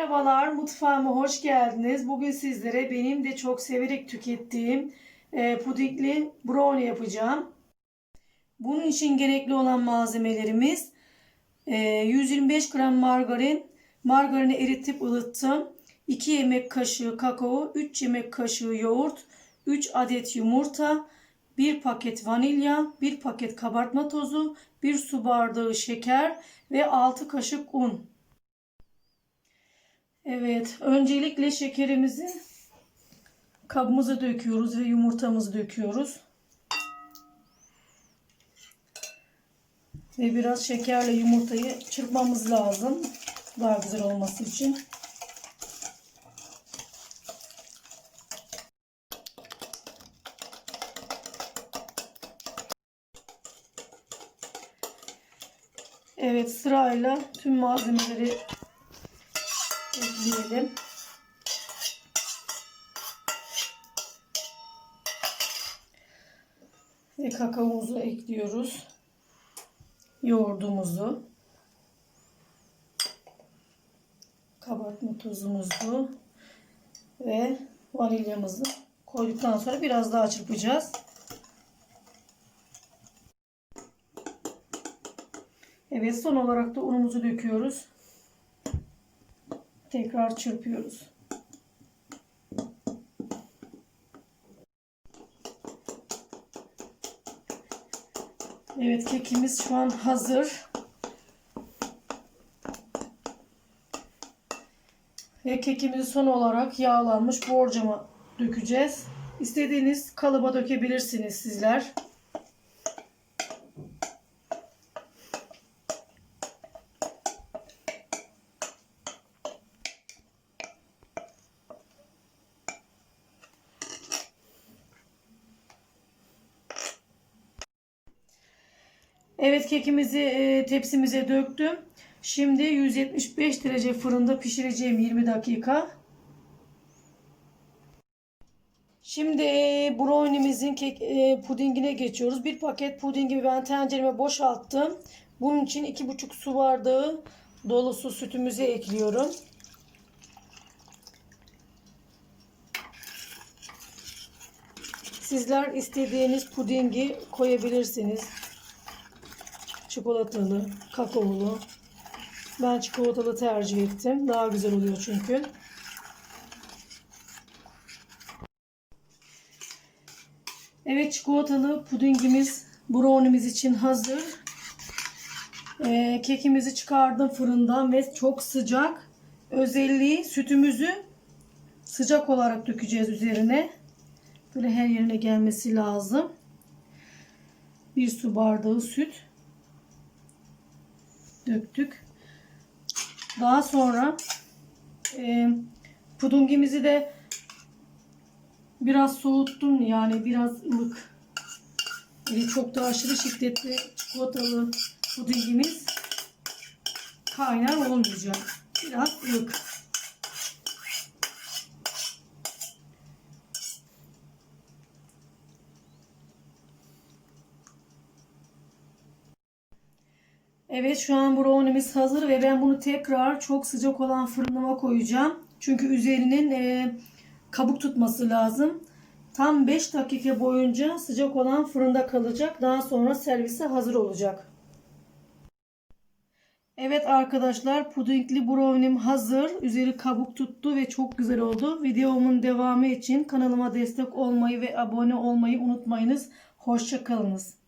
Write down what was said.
Merhabalar, mutfağıma hoş geldiniz. Bugün sizlere benim de çok severek tükettiğim e, pudingli brownie yapacağım. Bunun için gerekli olan malzemelerimiz e, 125 gram margarin, margarini eritip ılıttım. 2 yemek kaşığı kakao, 3 yemek kaşığı yoğurt, 3 adet yumurta, 1 paket vanilya, 1 paket kabartma tozu, 1 su bardağı şeker ve 6 kaşık un. Evet, öncelikle şekerimizi kabımıza döküyoruz ve yumurtamızı döküyoruz. Ve biraz şekerle yumurtayı çırpmamız lazım. Daha güzel olması için. Evet, sırayla tüm malzemeleri ekleyelim. Ve kakaomuzu ekliyoruz. Yoğurdumuzu. Kabartma tozumuzu. Ve vanilyamızı koyduktan sonra biraz daha çırpacağız. Evet son olarak da unumuzu döküyoruz. Tekrar çırpıyoruz. Evet kekimiz şu an hazır. Ve kekimizi son olarak yağlanmış borcama dökeceğiz. İstediğiniz kalıba dökebilirsiniz sizler. Evet kekimizi e, tepsimize döktüm. Şimdi 175 derece fırında pişireceğim 20 dakika. Şimdi e, brownie'mizin kek, e, pudingine geçiyoruz. Bir paket pudingi ben tencereme boşalttım. Bunun için 2,5 su bardağı dolusu sütümüzü ekliyorum. Sizler istediğiniz pudingi koyabilirsiniz çikolatalı, kakaolu. Ben çikolatalı tercih ettim. Daha güzel oluyor çünkü. Evet çikolatalı pudingimiz brownie'miz için hazır. Ee, kekimizi çıkardım fırından ve çok sıcak. Özelliği sütümüzü sıcak olarak dökeceğiz üzerine. Böyle her yerine gelmesi lazım. Bir su bardağı süt döktük. Daha sonra e, pudingimizi de biraz soğuttum yani biraz ılık. Yani çok da aşırı şiddetli çikolatalı pudingimiz kaynar olmayacak. Biraz ılık. Evet şu an brownie'miz hazır ve ben bunu tekrar çok sıcak olan fırınıma koyacağım. Çünkü üzerinin e, kabuk tutması lazım. Tam 5 dakika boyunca sıcak olan fırında kalacak. Daha sonra servise hazır olacak. Evet arkadaşlar pudingli brownie'm hazır. Üzeri kabuk tuttu ve çok güzel oldu. Videomun devamı için kanalıma destek olmayı ve abone olmayı unutmayınız. Hoşçakalınız.